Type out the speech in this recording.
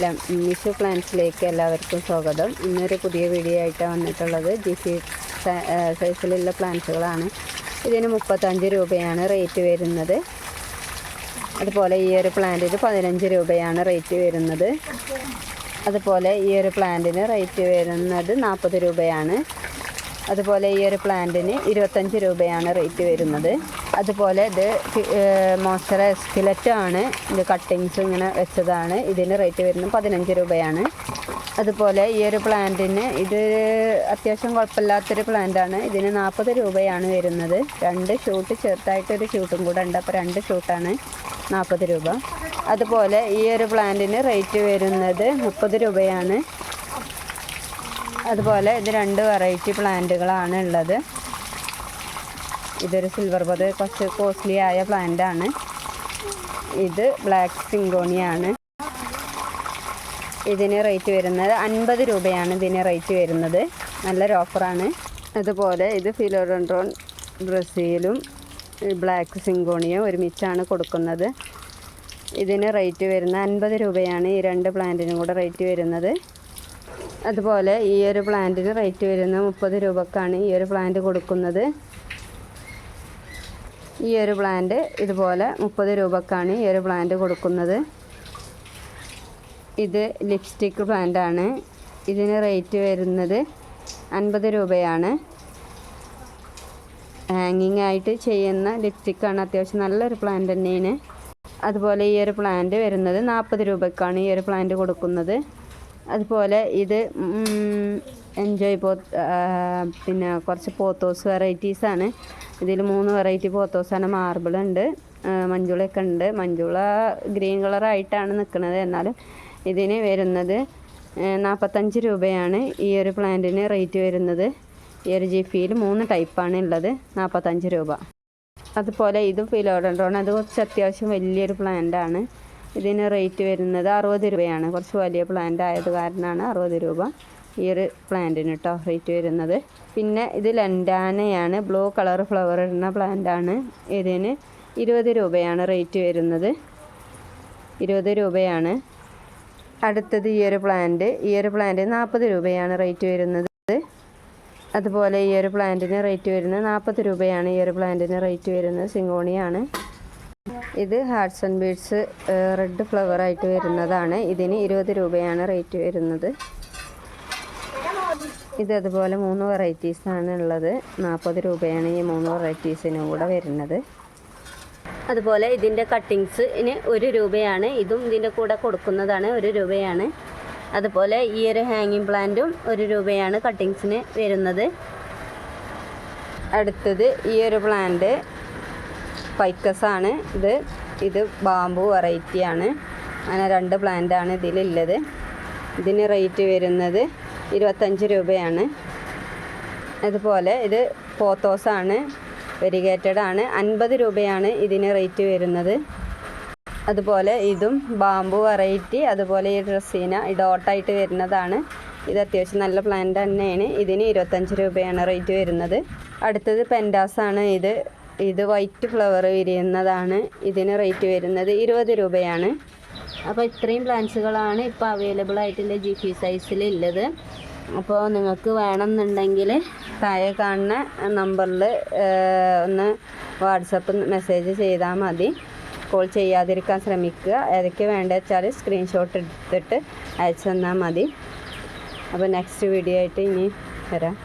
മിഷു പ്ലാന്റ്സിലേക്ക് എല്ലാവർക്കും സ്വാഗതം. ഇന്നൊരു പുതിയ വീഡിയോ ആയിട്ടാണ് വന്നിട്ടുള്ളത്. ജി സി സൈസിലുള്ള പ്ലാന്റ്സുകളാണ്. ഇതിന് മുപ്പത്തഞ്ച് രൂപയാണ് റേറ്റ് വരുന്നത്. അതുപോലെ ഈ ഒരു പ്ലാന്റിന് പതിനഞ്ച് രൂപയാണ് റേറ്റ് വരുന്നത്. അതുപോലെ ഈ ഒരു പ്ലാന്റിന് റേറ്റ് വരുന്നത് നാൽപ്പത് രൂപയാണ്. അതുപോലെ ഈ ഒരു പ്ലാന്റിന് ഇരുപത്തഞ്ച് രൂപയാണ് റേറ്റ് വരുന്നത്. അതുപോലെ ഇത് മോസ്റ്റർ ആണ്. ഇത് കട്ടിങ്സ് ഇങ്ങനെ വെച്ചതാണ്. ഇതിന് റേറ്റ് വരുന്നത് പതിനഞ്ച് രൂപയാണ്. അതുപോലെ ഈ ഒരു പ്ലാന്റിന് ഇത് അത്യാവശ്യം കുഴപ്പമില്ലാത്തൊരു പ്ലാന്റാണ്. ഇതിന് നാൽപ്പത് രൂപയാണ് വരുന്നത്. രണ്ട് ഷൂട്ട് ചെറുതായിട്ടൊരു ഷൂട്ടും കൂടെ ഉണ്ട്. അപ്പോൾ രണ്ട് ഷൂട്ടാണ് നാൽപ്പത് രൂപ. അതുപോലെ ഈ ഒരു പ്ലാന്റിന് റേറ്റ് വരുന്നത് മുപ്പത് രൂപയാണ്. അതുപോലെ ഇത് രണ്ട് വെറൈറ്റി പ്ലാന്റുകളാണ് ഉള്ളത്. ഇതൊരു സിൽവർ ബഡ് കുറച്ച് കോസ്റ്റ്ലി ആയ പ്ലാന്റ് ആണ്. ഇത് ബ്ലാക്ക് സിങ്കോണിയാണ് ഇതിന് റേറ്റ് വരുന്നത് അൻപത് രൂപയാണ് ഇതിന് റേറ്റ് വരുന്നത്. നല്ലൊരു ഓഫറാണ് അതുപോലെ ഇത് ഫിലോഡൻഡ്രോൺ ബ്രസീലും ബ്ലാക്ക് സിങ്കോണിയും ഒരുമിച്ചാണ് കൊടുക്കുന്നത്. ഇതിന് റേറ്റ് വരുന്നത് അൻപത് രൂപയാണ്. ഈ രണ്ട് പ്ലാന്റിനും കൂടെ റേറ്റ് വരുന്നത്. അതുപോലെ ഈ ഒരു പ്ലാന്റിന് റേറ്റ് വരുന്ന മുപ്പത് രൂപക്കാണ് ഈ ഒരു പ്ലാന്റ് കൊടുക്കുന്നത്. ഈ ഒരു പ്ലാന്റ് ഇതുപോലെ മുപ്പത് രൂപക്കാണ് ഈ ഒരു പ്ലാന്റ് കൊടുക്കുന്നത്. ഇത് ലിപ്സ്റ്റിക് പ്ലാന്റ് ആണ്. ഇതിന് റേറ്റ് വരുന്നത് അൻപത് രൂപയാണ്. ഹാങ്ങിങ് ആയിട്ട് ചെയ്യുന്ന ലിപ്സ്റ്റിക്കാണ് അത്യാവശ്യം നല്ലൊരു പ്ലാന്റ് തന്നെയാണ്. അതുപോലെ ഈ ഒരു പ്ലാന്റ് വരുന്നത് നാൽപ്പത് രൂപക്കാണ് ഈ ഒരു പ്ലാന്റ് കൊടുക്കുന്നത്. അതുപോലെ ഇത് എൻജോയ് പോ പിന്നെ കുറച്ച് പോത്തോസ് വെറൈറ്റീസാണ് ഇതിൽ മൂന്ന് വെറൈറ്റി പോത്തോസാണ് മാർബിൾ ഉണ്ട് മഞ്ജുളയൊക്കെ ഉണ്ട്. മഞ്ജുള ഗ്രീൻ കളറായിട്ടാണ് നിൽക്കുന്നത് എന്നാലും ഇതിന് വരുന്നത് നാൽപ്പത്തഞ്ച് രൂപയാണ് ഈ ഒരു പ്ലാന്റിന് റേറ്റ് വരുന്നത്. ഈ ഒരു ജിഫിയിൽ മൂന്ന് ടൈപ്പാണ് ഉള്ളത് നാൽപ്പത്തഞ്ച് രൂപ. അതുപോലെ ഇത് ഫിലോഡൻഡ്രോൺ അത് കുറച്ച് അത്യാവശ്യം വലിയൊരു പ്ലാന്റാണ് ഇതിന് റേറ്റ് വരുന്നത് അറുപത് രൂപയാണ്. കുറച്ച് വലിയ പ്ലാന്റ് ആയത് കാരണമാണ് അറുപത് രൂപ ഈ ഒരു പ്ലാന്റിന് കേട്ടോ റേറ്റ് വരുന്നത്. പിന്നെ ഇത് ലണ്ടാനയാണ് ബ്ലൂ കളർ ഫ്ലവർ ഇടുന്ന പ്ലാന്റാണ് ഇതിന് ഇരുപത് രൂപയാണ് റേറ്റ് വരുന്നത്. ഇരുപത് രൂപയാണ്. അടുത്തത് ഈ ഒരു പ്ലാന്റ് ഈ ഒരു പ്ലാന്റ് നാൽപ്പത് രൂപയാണ് റേറ്റ് വരുന്നത്. അതുപോലെ ഈ ഒരു പ്ലാന്റിന് റേറ്റ് വരുന്നത് നാൽപ്പത് രൂപയാണ് ഈ ഒരു പ്ലാന്റിന് റേറ്റ് വരുന്നത്. സിങ്കോണിയാണ് ഇത് hearts and beads red flower ആയിട്ട് വരുന്നതാണ്. ഇതിന് ഇരുപത് രൂപയാണ് റേറ്റ് വരുന്നത്. ഇത് അതുപോലെ മൂന്ന് വെറൈറ്റീസ് ആണ് ഉള്ളത്. നാൽപ്പത് രൂപയാണ് ഈ മൂന്ന് വെറൈറ്റീസിനും കൂടെ വരുന്നത്. അതുപോലെ ഇതിന്റെ കട്ടിങ്സിന് ഒരു രൂപയാണ്. ഇതും ഇതിന്റെ കൂടെ കൊടുക്കുന്നതാണ് ഒരു രൂപയാണ്. അതുപോലെ ഈ ഒരു ഹാങ്ങിങ് പ്ലാന്റും ഒരു രൂപയാണ് കട്ടിങ്സിന് വരുന്നത്. അടുത്തത് ഈ ഒരു പ്ലാന്റ് ഫൈക്കസ് ആണ് ഇത് ഇത് ബാമ്പു വെറൈറ്റി ആണ് അങ്ങനെ രണ്ട് പ്ലാന്റ് ആണ് ഇതിലുള്ളത്. ഇതിന് റേറ്റ് വരുന്നത് ഇരുപത്തഞ്ച് രൂപയാണ്. അതുപോലെ ഇത് പോത്തോസാണ് വെരിഗേറ്റഡ് ആണ് അൻപത് രൂപയാണ് ഇതിന് റേറ്റ് വരുന്നത്. അതുപോലെ ഇതും ബാമ്പു വെറൈറ്റി അതുപോലെ ഈ ഡ്രസ്സീന ഡോട്ടായിട്ട് വരുന്നതാണ്. ഇത് അത്യാവശ്യം നല്ല പ്ലാന്റ് തന്നെയാണ്. ഇതിന് ഇരുപത്തഞ്ച് രൂപയാണ് റേറ്റ് വരുന്നത്. അടുത്തത് പെൻഡാസാണ് ഇത്. ഇത് വൈറ്റ് ഫ്ലവർ വിരിയുന്നതാണ്. ഇതിന് റേറ്റ് വരുന്നത് ഇരുപത് രൂപയാണ്. അപ്പോൾ ഇത്രയും പ്ലാന്റ്സുകളാണ് ഇപ്പോൾ അവൈലബിൾ ആയിട്ടുള്ള പി സൈസിൽ ഉള്ളത് അപ്പോൾ നിങ്ങൾക്ക് വേണമെന്നുണ്ടെങ്കിൽ താഴെ കാണുന്ന നമ്പറിൽ ഒന്ന് വാട്സപ്പ് മെസ്സേജ് ചെയ്താൽ മതി. കോൾ ചെയ്യാതിരിക്കാൻ ശ്രമിക്കുക. ഏതൊക്കെ വേണ്ടതെന്ന് വെച്ചാൽ സ്ക്രീൻഷോട്ട് എടുത്തിട്ട് അയച്ചു തന്നാൽ മതി. അപ്പോൾ നെക്സ്റ്റ് വീഡിയോ ആയിട്ട് ഇനി വരാം.